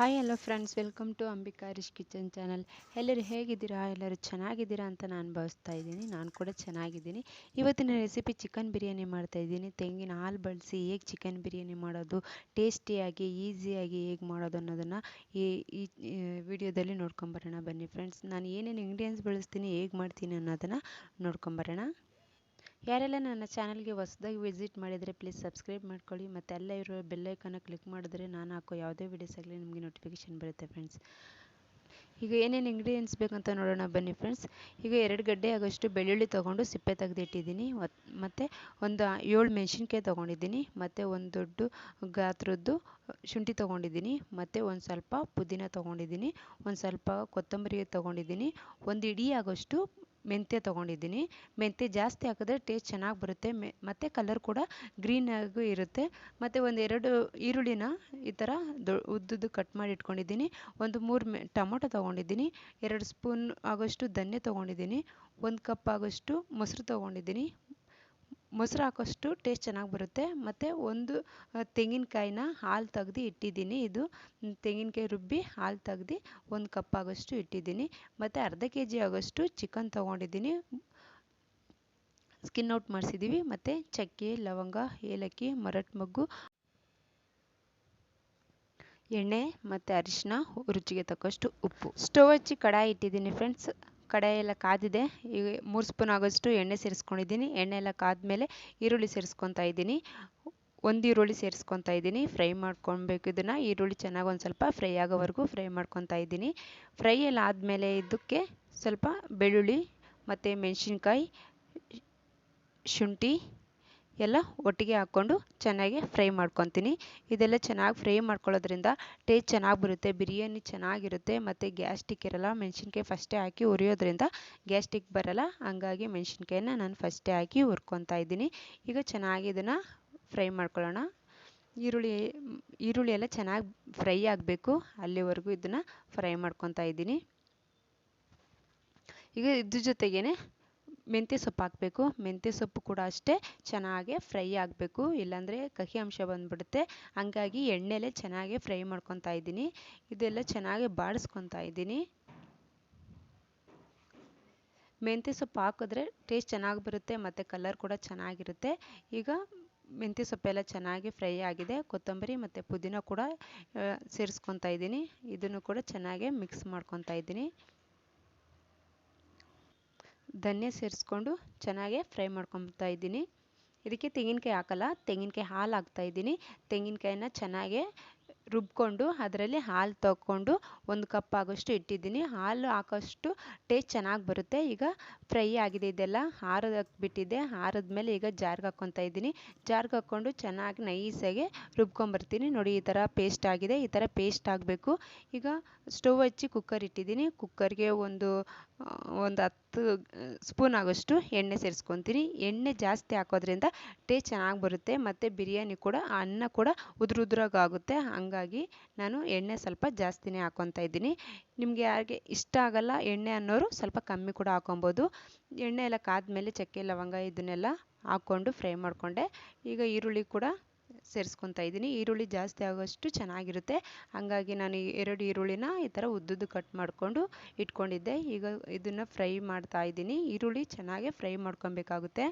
Hi hello friends welcome to Ambika ರಿಶ್ kitchen channel ಎಲ್ಲರೂ ಹೇಗಿದ್ದೀರಾ? ಎಲ್ಲರೂ ಚೆನ್ನಾಗಿದ್ದೀರಾ ಅಂತ ನಾನು ಭಾವಿಸ್ತಾ ಇದ್ದೀನಿ. ನಾನು ಕೂಡ ಚೆನ್ನಾಗಿದ್ದೀನಿ. ಇವತ್ತಿನ ರೆಸಿಪಿ ಚಿಕನ್ ಬಿರಿಯಾನಿ ಮಾಡ್ತಾ ಇದ್ದೀನಿ. ತೆಂಗಿನ ಹಾಲು ಬಳಸಿ ಹೇಗೆ ಚಿಕನ್ ಬಿರಿಯಾನಿ ಮಾಡೋದು ಟೇಸ್ಟಿಯಾಗಿ ಈಸಿಯಾಗಿ ಹೇಗೆ ಮಾಡೋದು ಅನ್ನೋದನ್ನು ಈ ಈ ವಿಡಿಯೋದಲ್ಲಿ ನೋಡ್ಕೊಂಬರೋಣ ಬನ್ನಿ ಫ್ರೆಂಡ್ಸ್ ನಾನು ಏನೇನು ಇಂಗ್ರೀಡಿಯೆಂಟ್ಸ್ ಬಳಸ್ತೀನಿ, ಹೇಗೆ ಮಾಡ್ತೀನಿ ಅನ್ನೋದನ್ನು ನೋಡ್ಕೊಂಬರೋಣ. ಯಾರೆಲ್ಲ ನನ್ನ ಚಾನಲ್ಗೆ ಹೊಸದಾಗಿ ವಿಸಿಟ್ ಮಾಡಿದರೆ ಪ್ಲೀಸ್ ಸಬ್ಸ್ಕ್ರೈಬ್ ಮಾಡ್ಕೊಳ್ಳಿ ಮತ್ತು ಅಲ್ಲೇ ಇರೋ ಬೆಲ್ಲೈಕನ್ನ ಕ್ಲಿಕ್ ಮಾಡಿದ್ರೆ ನಾನು ಹಾಕೋ ಯಾವುದೇ ವಿಡಿಯೋಸ್ ಆಗಲಿ ನಿಮಗೆ ನೋಟಿಫಿಕೇಷನ್ ಬರುತ್ತೆ ಫ್ರೆಂಡ್ಸ್. ಈಗ ಏನೇನು ಇಂಗ್ರೀಡಿಯೆಂಟ್ಸ್ ಬೇಕಂತ ನೋಡೋಣ ಬನ್ನಿ ಫ್ರೆಂಡ್ಸ್. ಈಗ ಎರಡು ಗಡ್ಡೆ ಆಗೋಷ್ಟು ಬೆಳ್ಳುಳ್ಳಿ ತೊಗೊಂಡು ಸಿಪ್ಪೆ ತೆಗೆದಿಟ್ಟಿದ್ದೀನಿ. ಮತ್ತು ಒಂದು ಏಳು ಮೆಣಸಿನ್ಕಾಯಿ ತೊಗೊಂಡಿದ್ದೀನಿ. ಮತ್ತು ಒಂದು ದೊಡ್ಡ ಗಾತ್ರದ್ದು ಶುಂಠಿ ತೊಗೊಂಡಿದ್ದೀನಿ. ಮತ್ತು ಒಂದು ಸ್ವಲ್ಪ ಪುದೀನ ತೊಗೊಂಡಿದ್ದೀನಿ. ಒಂದು ಸ್ವಲ್ಪ ಕೊತ್ತಂಬರಿ ತೊಗೊಂಡಿದ್ದೀನಿ. ಒಂದು ಇಡೀ ಆಗೋಷ್ಟು ಮೆಂತ್ಯ ತೊಗೊಂಡಿದ್ದೀನಿ. ಮೆಂತ್ಯ ಜಾಸ್ತಿ ಹಾಕಿದ್ರೆ ಟೇಸ್ಟ್ ಚೆನ್ನಾಗಿ ಬರುತ್ತೆ. ಮೆ, ಮತ್ತು ಕಲರ್ ಕೂಡ ಗ್ರೀನಾಗೂ ಇರುತ್ತೆ. ಮತ್ತು ಒಂದು ಎರಡು ಈರುಳ್ಳಿನ ಈ ಥರ ದೊ, ಉದ್ದುದ್ದು ಕಟ್ ಮಾಡಿ ಇಟ್ಕೊಂಡಿದ್ದೀನಿ. ಒಂದು ಮೂರು ಮೆ, ಟೊಮೊಟೊ ತೊಗೊಂಡಿದ್ದೀನಿ. ಎರಡು ಸ್ಪೂನ್ ಆಗೋಷ್ಟು ಧನ್ಯ ತೊಗೊಂಡಿದ್ದೀನಿ. ಒಂದು ಕಪ್ ಆಗೋಷ್ಟು ಮೊಸರು ತೊಗೊಂಡಿದ್ದೀನಿ. ಮೊಸರು ಹಾಕೋಷ್ಟು ಟೇಸ್ಟ್ ಚೆನ್ನಾಗಿ ಬರುತ್ತೆ. ಮತ್ತು ಒಂದು ತೆಂಗಿನಕಾಯಿನ ಹಾಲು ತೆಗ್ದು ಇಟ್ಟಿದ್ದೀನಿ. ಇದು ತೆಂಗಿನಕಾಯಿ ರುಬ್ಬಿ ಹಾಲು ತೆಗ್ದು ಒಂದು ಕಪ್ ಆಗೋಷ್ಟು ಇಟ್ಟಿದ್ದೀನಿ. ಮತ್ತು ಅರ್ಧ ಕೆ ಜಿ ಆಗೋಷ್ಟು ಚಿಕನ್ ತೊಗೊಂಡಿದ್ದೀನಿ. ಸ್ಕಿನ್ ಔಟ್ ಮಾಡಿಸಿದ್ದೀವಿ ಮತ್ತು ಚಕ್ಕೆ, ಲವಂಗ, ಏಲಕ್ಕಿ, ಮರಟ್ ಮೊಗ್ಗು, ಎಣ್ಣೆ ಮತ್ತು ಅರಿಶಿನ ರುಚಿಗೆ ತಕ್ಕಷ್ಟು ಉಪ್ಪು. ಸ್ಟವ್ ಹಚ್ಚಿ ಕಡಾಯಿ ಇಟ್ಟಿದ್ದೀನಿ ಫ್ರೆಂಡ್ಸ್ ಕಡಾಯಿ ಎಲ್ಲ ಕಾದಿದೆ. ಈ ಮೂರು ಸ್ಪೂನ್ ಆಗೋಷ್ಟು ಎಣ್ಣೆ ಸೇರಿಸ್ಕೊಂಡಿದ್ದೀನಿ. ಎಣ್ಣೆ ಎಲ್ಲ ಕಾದ್ಮೇಲೆ ಈರುಳ್ಳಿ ಸೇರಿಸ್ಕೊತಾ ಇದ್ದೀನಿ. ಒಂದು ಈರುಳ್ಳಿ ಸೇರಿಸ್ಕೊತಾ ಇದ್ದೀನಿ. ಫ್ರೈ ಮಾಡ್ಕೊಬೇಕು ಇದನ್ನು. ಈರುಳ್ಳಿ ಚೆನ್ನಾಗಿ ಒಂದು ಸ್ವಲ್ಪ ಫ್ರೈ ಆಗೋವರೆಗೂ ಫ್ರೈ ಮಾಡ್ಕೊತಾ ಇದ್ದೀನಿ. ಫ್ರೈ ಎಲ್ಲ ಆದಮೇಲೆ ಇದಕ್ಕೆ ಸ್ವಲ್ಪ ಬೆಳ್ಳುಳ್ಳಿ ಮತ್ತು ಮೆಣಸಿನ್ಕಾಯಿ ಶುಂಠಿ ಎಲ್ಲ ಒಟ್ಟಿಗೆ ಹಾಕ್ಕೊಂಡು ಚೆನ್ನಾಗಿ ಫ್ರೈ ಮಾಡ್ಕೊತೀನಿ. ಇದೆಲ್ಲ ಚೆನ್ನಾಗಿ ಫ್ರೈ ಮಾಡ್ಕೊಳ್ಳೋದ್ರಿಂದ ಟೇಸ್ಟ್ ಚೆನ್ನಾಗಿ ಬರುತ್ತೆ, ಬಿರಿಯಾನಿ ಚೆನ್ನಾಗಿರುತ್ತೆ ಮತ್ತು ಗ್ಯಾಸ್ಟಿಕ್ ಇರಲ್ಲ. ಮೆಣಸಿನ್ಕಾಯಿ ಫಸ್ಟೇ ಹಾಕಿ ಹುರಿಯೋದ್ರಿಂದ ಗ್ಯಾಸ್ಟಿಕ್ ಬರಲ್ಲ. ಹಂಗಾಗಿ ಮೆಣಸಿನ್ಕಾಯಿನ ನಾನು ಫಸ್ಟೇ ಹಾಕಿ ಹುರ್ಕೊತಾ ಇದ್ದೀನಿ. ಈಗ ಚೆನ್ನಾಗಿ ಇದನ್ನು ಫ್ರೈ ಮಾಡ್ಕೊಳ್ಳೋಣ. ಈರುಳ್ಳಿ ಈರುಳ್ಳಿ ಎಲ್ಲ ಚೆನ್ನಾಗಿ ಫ್ರೈ ಆಗಬೇಕು. ಅಲ್ಲಿವರೆಗೂ ಇದನ್ನು ಫ್ರೈ ಮಾಡ್ಕೊತಾ ಇದ್ದೀನಿ. ಈಗ ಇದ್ರ ಜೊತೆಗೇ ಮೆಂತ್ಯ ಸೊಪ್ಪು ಹಾಕಬೇಕು. ಮೆಂತ್ಯ ಸೊಪ್ಪು ಕೂಡ ಅಷ್ಟೇ. ಚೆನ್ನಾಗಿ ಫ್ರೈ ಆಗಬೇಕು. ಇಲ್ಲಾಂದರೆ ಕಹಿ ಅಂಶ ಬಂದುಬಿಡುತ್ತೆ. ಹಂಗಾಗಿ ಎಣ್ಣೆಲೆ ಚೆನ್ನಾಗಿ ಫ್ರೈ ಮಾಡ್ಕೊತಾ ಇದ್ದೀನಿ. ಇದೆಲ್ಲ ಚೆನ್ನಾಗಿ ಬಾಡಿಸ್ಕೊತಾ ಇದ್ದೀನಿ. ಮೆಂತ್ಯ ಸೊಪ್ಪು ಹಾಕಿದ್ರೆ ಟೇಸ್ಟ್ ಚೆನ್ನಾಗಿ ಬರುತ್ತೆ ಮತ್ತು ಕಲರ್ ಕೂಡ ಚೆನ್ನಾಗಿರುತ್ತೆ. ಈಗ ಮೆಂತ್ಯ ಸೊಪ್ಪೆಲ್ಲ ಚೆನ್ನಾಗಿ ಫ್ರೈ ಆಗಿದೆ. ಕೊತ್ತಂಬರಿ ಮತ್ತು ಪುದೀನ ಕೂಡ ಸೇರಿಸ್ಕೊತಾ ಇದ್ದೀನಿ. ಇದನ್ನು ಕೂಡ ಚೆನ್ನಾಗಿ ಮಿಕ್ಸ್ ಮಾಡ್ಕೊತಾ ಇದ್ದೀನಿ. ಧನ್ಯ ಸೇರಿಸ್ಕೊಂಡು ಚೆನ್ನಾಗಿ ಫ್ರೈ ಮಾಡ್ಕೊತಾ ಇದ್ದೀನಿ. ಇದಕ್ಕೆ ತೆಂಗಿನಕಾಯಿ ಹಾಕಲ್ಲ, ತೆಂಗಿನಕಾಯಿ ಹಾಲು ಹಾಕ್ತಾ ಇದ್ದೀನಿ. ತೆಂಗಿನಕಾಯಿನ ಚೆನ್ನಾಗಿ ರುಬ್ಕೊಂಡು ಅದರಲ್ಲಿ ಹಾಲು ತಗೊಂಡು ಒಂದು ಕಪ್ ಆಗೋಷ್ಟು ಇಟ್ಟಿದ್ದೀನಿ. ಹಾಲು ಹಾಕೋಷ್ಟು ಟೇಸ್ಟ್ ಚೆನ್ನಾಗಿ ಬರುತ್ತೆ. ಈಗ ಫ್ರೈ ಆಗಿದೆ, ಇದೆಲ್ಲ ಹಾರೋದಕ್ಕೆ ಆರಿದ ಮೇಲೆ ಈಗ ಜಾರ್ಗೆ ಹಾಕ್ಕೊತಾ ಇದ್ದೀನಿ. ಜಾರ್ಗೆ ಹಾಕ್ಕೊಂಡು ಚೆನ್ನಾಗಿ ನೈಸಾಗಿ ರುಬ್ಕೊಂಬರ್ತೀನಿ. ನೋಡಿ, ಈ ಥರ ಪೇಸ್ಟ್ ಆಗಿದೆ. ಈ ಥರ ಪೇಸ್ಟ್ ಆಗಬೇಕು. ಈಗ ಸ್ಟವ್ ಹಚ್ಚಿ ಕುಕ್ಕರ್ ಇಟ್ಟಿದ್ದೀನಿ. ಕುಕ್ಕರ್ಗೆ ಒಂದು ಒಂದು ಹತ್ತು ಸ್ಪೂನ್ ಆಗೋಷ್ಟು ಎಣ್ಣೆ ಸೇರಿಸ್ಕೊತೀನಿ. ಎಣ್ಣೆ ಜಾಸ್ತಿ ಹಾಕೋದ್ರಿಂದ ಟೇಸ್ಟ್ ಚೆನ್ನಾಗಿ ಬರುತ್ತೆ. ಮತ್ತು ಬಿರಿಯಾನಿ ಕೂಡ, ಅನ್ನ ಕೂಡ ಉದುರು ಆಗುತ್ತೆ. ಹಂಗಾಗಿ ನಾನು ಎಣ್ಣೆ ಸ್ವಲ್ಪ ಜಾಸ್ತಿನೇ ಹಾಕ್ಕೊತಾ ಇದ್ದೀನಿ. ನಿಮಗೆ ಯಾರಿಗೆ ಇಷ್ಟ ಆಗಲ್ಲ ಎಣ್ಣೆ ಅನ್ನೋರು ಸ್ವಲ್ಪ ಕಮ್ಮಿ ಕೂಡ ಹಾಕೊಬೋದು. ಎಣ್ಣೆ ಎಲ್ಲ ಕಾದ್ಮೇಲೆ ಚಕ್ಕೆ, ಲವಂಗ ಇದನ್ನೆಲ್ಲ ಹಾಕ್ಕೊಂಡು ಫ್ರೈ ಮಾಡಿಕೊಂಡೆ. ಈಗ ಈರುಳ್ಳಿ ಕೂಡ ಸೇರಿಸ್ಕೊತಾ ಇದ್ದೀನಿ. ಈರುಳ್ಳಿ ಜಾಸ್ತಿ ಆಗೋಷ್ಟು ಚೆನ್ನಾಗಿರುತ್ತೆ. ಹಾಗಾಗಿ ನಾನು ಎರಡು ಈರುಳ್ಳಿನ ಈ ಥರ ಉದ್ದುದ್ದು ಕಟ್ ಮಾಡಿಕೊಂಡು ಇಟ್ಕೊಂಡಿದ್ದೆ. ಈಗ ಇದನ್ನು ಫ್ರೈ ಮಾಡ್ತಾ ಇದ್ದೀನಿ. ಈರುಳ್ಳಿ ಚೆನ್ನಾಗೆ ಫ್ರೈ ಮಾಡ್ಕೊಬೇಕಾಗುತ್ತೆ.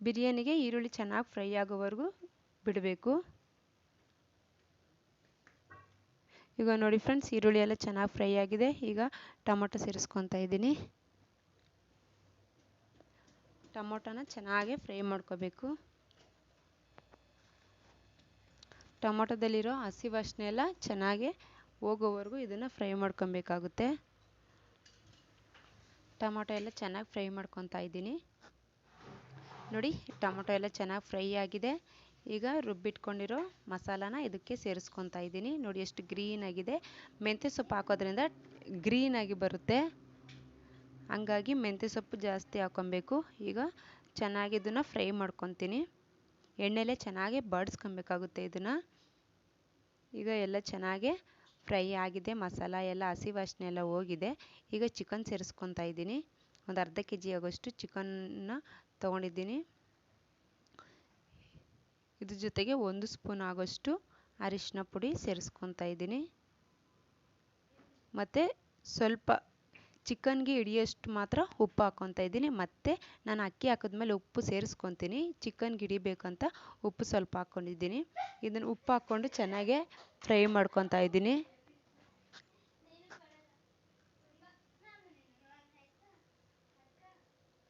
ಬಿರಿಯಾನಿಗೆ ಈರುಳ್ಳಿ ಚೆನ್ನಾಗಿ ಫ್ರೈ ಆಗೋವರೆಗೂ ಬಿಡಬೇಕು. ಈಗ ನೋಡಿ ಫ್ರೆಂಡ್ಸ್ ಈರುಳ್ಳಿ ಎಲ್ಲ ಚೆನ್ನಾಗಿ ಫ್ರೈ ಆಗಿದೆ. ಈಗ ಟೊಮೊಟೊ ಸೇರಿಸ್ಕೊತಾ ಇದ್ದೀನಿ. ಟೊಮೊಟೊನ ಚೆನ್ನಾಗಿ ಫ್ರೈ ಮಾಡ್ಕೋಬೇಕು. ಟೊಮೊಟೊದಲ್ಲಿರೋ ಹಸಿ ವಾಸನೆ ಎಲ್ಲ ಚೆನ್ನಾಗಿ ಹೋಗೋವರೆಗೂ ಇದನ್ನು ಫ್ರೈ ಮಾಡ್ಕೊಬೇಕಾಗುತ್ತೆ. ಟೊಮೊಟೊ ಎಲ್ಲ ಚೆನ್ನಾಗಿ ಫ್ರೈ ಮಾಡ್ಕೊತಾ ಇದ್ದೀನಿ. ನೋಡಿ, ಟೊಮೊಟೊ ಎಲ್ಲ ಚೆನ್ನಾಗಿ ಫ್ರೈ ಆಗಿದೆ. ಈಗ ರುಬ್ಬಿಟ್ಕೊಂಡಿರೋ ಮಸಾಲಾನ ಇದಕ್ಕೆ ಸೇರಿಸ್ಕೊತಾ ಇದ್ದೀನಿ. ನೋಡಿ ಎಷ್ಟು ಗ್ರೀನ್ ಆಗಿದೆ. ಮೆಂತ್ಯ ಸೊಪ್ಪು ಹಾಕೋದ್ರಿಂದ ಗ್ರೀನ್ ಆಗಿ ಬರುತ್ತೆ. ಹಂಗಾಗಿ ಮೆಂತ್ಯ ಸೊಪ್ಪು ಜಾಸ್ತಿ ಹಾಕೊಬೇಕು. ಈಗ ಚೆನ್ನಾಗಿ ಇದನ್ನು ಫ್ರೈ ಮಾಡ್ಕೊತೀನಿ. ಎಣ್ಣೆಲೆ ಚೆನ್ನಾಗಿ ಬಾಡಿಸ್ಕೊಬೇಕಾಗುತ್ತೆ ಇದನ್ನು. ಈಗ ಎಲ್ಲ ಚೆನ್ನಾಗೆ ಫ್ರೈ ಆಗಿದೆ. ಮಸಾಲ ಎಲ್ಲ, ಹಸಿ ವಾಸನೆ ಎಲ್ಲ ಹೋಗಿದೆ. ಈಗ ಚಿಕನ್ ಸೇರಿಸ್ಕೊತಾ ಇದ್ದೀನಿ. ಒಂದು ಅರ್ಧ ಕೆ ಜಿ ಆಗೋಷ್ಟು ಚಿಕನ್ನ ತೊಗೊಂಡಿದ್ದೀನಿ. ಇದ್ರ ಜೊತೆಗೆ ಒಂದು ಸ್ಪೂನ್ ಆಗೋಷ್ಟು ಅರಿಶಿನ ಪುಡಿ ಸೇರಿಸ್ಕೊತಾ ಇದ್ದೀನಿ. ಮತ್ತು ಸ್ವಲ್ಪ ಚಿಕನ್ಗೆ ಹಿಡಿಯೋಷ್ಟು ಮಾತ್ರ ಉಪ್ಪು ಹಾಕ್ಕೊತಾ ಇದ್ದೀನಿ. ಮತ್ತು ನಾನು ಅಕ್ಕಿ ಹಾಕಿದ್ಮೇಲೆ ಉಪ್ಪು ಸೇರಿಸ್ಕೊತೀನಿ. ಚಿಕನ್ಗೆ ಹಿಡಿಬೇಕಂತ ಉಪ್ಪು ಸ್ವಲ್ಪ ಹಾಕ್ಕೊಂಡಿದ್ದೀನಿ ಇದನ್ನು ಉಪ್ಪು ಹಾಕ್ಕೊಂಡು ಚೆನ್ನಾಗೆ ಫ್ರೈ ಮಾಡ್ಕೊತಾ ಇದ್ದೀನಿ.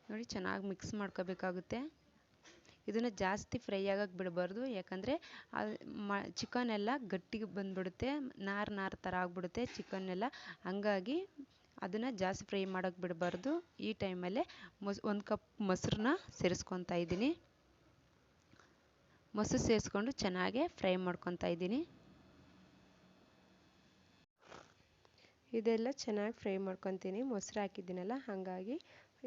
ನೋಡಿ ಚೆನ್ನಾಗಿ ಮಿಕ್ಸ್ ಮಾಡ್ಕೋಬೇಕಾಗುತ್ತೆ. ಇದನ್ನು ಜಾಸ್ತಿ ಫ್ರೈ ಆಗಕ್ಕೆ ಬಿಡಬಾರ್ದು. ಯಾಕಂದರೆ ಮ ಚಿಕನ್ ಎಲ್ಲ ಗಟ್ಟಿಗೆ ಬಂದುಬಿಡುತ್ತೆ. ನಾರು ನಾರು ಥರ ಆಗಿಬಿಡುತ್ತೆ ಚಿಕನ್ ಎಲ್ಲ. ಹಂಗಾಗಿ ಅದನ್ನು ಜಾಸ್ತಿ ಫ್ರೈ ಮಾಡೋಕೆ ಬಿಡಬಾರ್ದು. ಈ ಟೈಮಲ್ಲೇ ಮೊಸ್, ಒಂದು ಕಪ್ ಮೊಸರನ್ನ ಸೇರಿಸ್ಕೊತಾ ಇದ್ದೀನಿ. ಮೊಸರು ಸೇರಿಸ್ಕೊಂಡು ಚೆನ್ನಾಗೆ ಫ್ರೈ ಮಾಡ್ಕೊತಾ ಇದ್ದೀನಿ. ಇದೆಲ್ಲ ಚೆನ್ನಾಗಿ ಫ್ರೈ ಮಾಡ್ಕೊತೀನಿ. ಮೊಸರು ಹಾಕಿದ್ದೀನಲ್ಲ, ಹಾಗಾಗಿ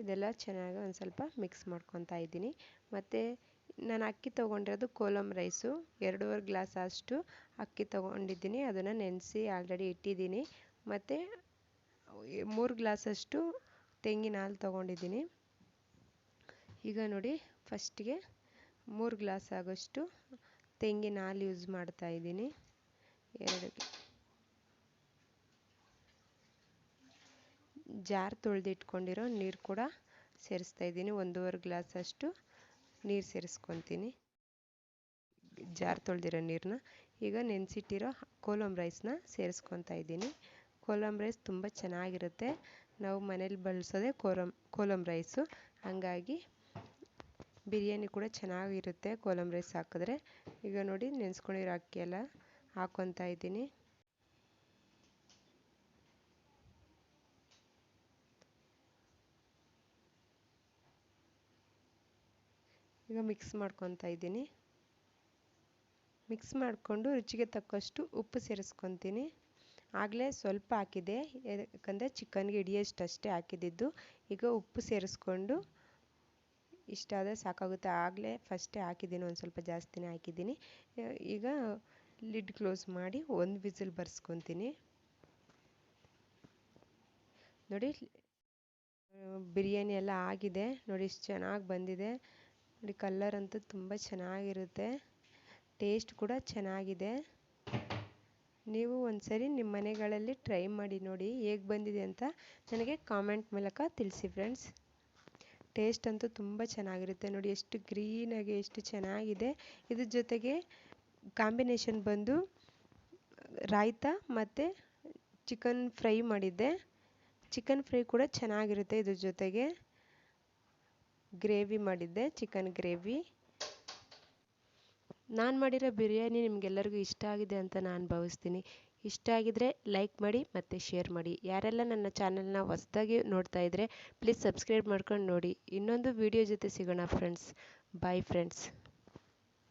ಇದೆಲ್ಲ ಚೆನ್ನಾಗಿ ಒಂದು ಸ್ವಲ್ಪ ಮಿಕ್ಸ್ ಮಾಡ್ಕೊತಾ ಇದ್ದೀನಿ. ಮತ್ತು ನಾನು ಅಕ್ಕಿ ತೊಗೊಂಡಿರೋದು ಕೋಲಮ್ ರೈಸು, ಎರಡೂವರೆ ಗ್ಲಾಸ್ ಅಷ್ಟು ಅಕ್ಕಿ ತೊಗೊಂಡಿದ್ದೀನಿ, ಅದನ್ನು ನೆನೆಸಿ ಆಲ್ರೆಡಿ ಇಟ್ಟಿದ್ದೀನಿ. ಮತ್ತು ಮೂರು ಗ್ಲಾಸಷ್ಟು ತೆಂಗಿನ ಹಾಲು ತೊಗೊಂಡಿದ್ದೀನಿ. ಈಗ ನೋಡಿ, ಫಸ್ಟಿಗೆ ಮೂರು ಗ್ಲಾಸ್ ಆಗೋಷ್ಟು ತೆಂಗಿನ ಹಾಲು ಯೂಸ್ ಮಾಡ್ತಾ ಇದ್ದೀನಿ. ಎರಡು ಜಾರ್ ತೊಳೆದಿಟ್ಕೊಂಡಿರೋ ನೀರು ಕೂಡ ಸೇರಿಸ್ತಾ ಇದ್ದೀನಿ. ಒಂದೂವರೆ ಗ್ಲಾಸಷ್ಟು ನೀರು ಸೇರಿಸ್ಕೊತೀನಿ. ಜಾರ್ ತೊಳೆದಿರೋ ನೀರನ್ನ ಈಗ ನೆನೆಸಿಟ್ಟಿರೋ ಕೋಲಮ್ ರೈಸ್ನ ಸೇರಿಸ್ಕೊತಾ ಇದ್ದೀನಿ. ಕೋಲಮ್ ರೈಸ್ ತುಂಬ ಚೆನ್ನಾಗಿರುತ್ತೆ. ನಾವು ಮನೇಲಿ ಬಳಸೋದೇ ಕೋಲಮ್ ಕೋಲಮ್ ರೈಸು. ಹಾಗಾಗಿ ಬಿರಿಯಾನಿ ಕೂಡ ಚೆನ್ನಾಗಿರುತ್ತೆ ಕೋಲಮ್ ರೈಸ್ ಹಾಕಿದ್ರೆ. ಈಗ ನೋಡಿ ನೆನೆಸ್ಕೊಂಡಿರೋ ಅಕ್ಕಿ ಎಲ್ಲ ಹಾಕ್ಕೊತಾ ಇದ್ದೀನಿ. ಈಗ ಮಿಕ್ಸ್ ಮಾಡ್ಕೊತಾ ಇದ್ದೀನಿ. ಮಿಕ್ಸ್ ಮಾಡಿಕೊಂಡು ರುಚಿಗೆ ತಕ್ಕಷ್ಟು ಉಪ್ಪು ಸೇರಿಸ್ಕೊತೀನಿ. ಆಗಲೇ ಸ್ವಲ್ಪ ಹಾಕಿದೆ. ಯಾಕಂದರೆ ಚಿಕನ್ಗೆ ಹಿಡಿಯೋಷ್ಟು ಅಷ್ಟೇ ಹಾಕಿದ್ದಿದ್ದು ಈಗ ಉಪ್ಪು ಸೇರಿಸ್ಕೊಂಡು ಇಷ್ಟಾದರೆ ಸಾಕಾಗುತ್ತೆ. ಆಗಲೇ ಫಸ್ಟೇ ಹಾಕಿದ್ದೀನಿ, ಒಂದು ಸ್ವಲ್ಪ ಜಾಸ್ತಿನೇ ಹಾಕಿದ್ದೀನಿ. ಈಗ ಲಿಡ್ ಕ್ಲೋಸ್ ಮಾಡಿ ಒಂದು ವಿಸಿಲ್ ಬರ್ಸ್ಕೊತೀನಿ. ನೋಡಿ, ಬಿರಿಯಾನಿ ಎಲ್ಲ ಆಗಿದೆ. ನೋಡಿ, ಇಷ್ಟು ಚೆನ್ನಾಗಿ ಬಂದಿದೆ. ನೋಡಿ ಕಲರ್ ಅಂತೂ ತುಂಬ ಚೆನ್ನಾಗಿರುತ್ತೆ. ಟೇಸ್ಟ್ ಕೂಡ ಚೆನ್ನಾಗಿದೆ. ನೀವು ಒಂದ್ಸರಿ ನಿಮ್ಮ ಮನೆಗಳಲ್ಲಿ ಟ್ರೈ ಮಾಡಿ ನೋಡಿ ಹೇಗೆ ಬಂದಿದೆ ಅಂತ ನನಗೆ ಕಾಮೆಂಟ್ ಮೂಲಕ ತಿಳಿಸಿ ಫ್ರೆಂಡ್ಸ್ ಟೇಸ್ಟ್ ಅಂತೂ ತುಂಬ ಚೆನ್ನಾಗಿರುತ್ತೆ. ನೋಡಿ ಎಷ್ಟು ಗ್ರೀನಾಗಿ ಎಷ್ಟು ಚೆನ್ನಾಗಿದೆ. ಇದ್ರ ಜೊತೆಗೆ ಕಾಂಬಿನೇಷನ್ ಬಂದು ರಾಯ್ತ ಮತ್ತು ಚಿಕನ್ ಫ್ರೈ ಮಾಡಿದ್ದೆ. ಚಿಕನ್ ಫ್ರೈ ಕೂಡ ಚೆನ್ನಾಗಿರುತ್ತೆ ಇದ್ರ ಜೊತೆಗೆ. ಗ್ರೇವಿ ಮಾಡಿದ್ದೆ, ಚಿಕನ್ ಗ್ರೇವಿ. ನಾನು ಮಾಡಿರೋ ಬಿರಿಯಾನಿ ನಿಮಗೆಲ್ಲರಿಗೂ ಇಷ್ಟ ಆಗಿದೆ ಅಂತ ನಾನು ಭಾವಿಸ್ತೀನಿ. ಇಷ್ಟ ಆಗಿದ್ರೆ ಲೈಕ್ ಮಾಡಿ ಮತ್ತು ಶೇರ್ ಮಾಡಿ. ಯಾರೆಲ್ಲ ನನ್ನ ಚಾನಲ್ನ ಹೊಸ್ದಾಗಿ ನೋಡ್ತಾ ಇದ್ದರೆ ಪ್ಲೀಸ್ ಸಬ್ಸ್ಕ್ರೈಬ್ ಮಾಡ್ಕೊಂಡು ನೋಡಿ. ಇನ್ನೊಂದು ವಿಡಿಯೋ ಜೊತೆ ಸಿಗೋಣ ಫ್ರೆಂಡ್ಸ್ ಬಾಯ್ ಫ್ರೆಂಡ್ಸ್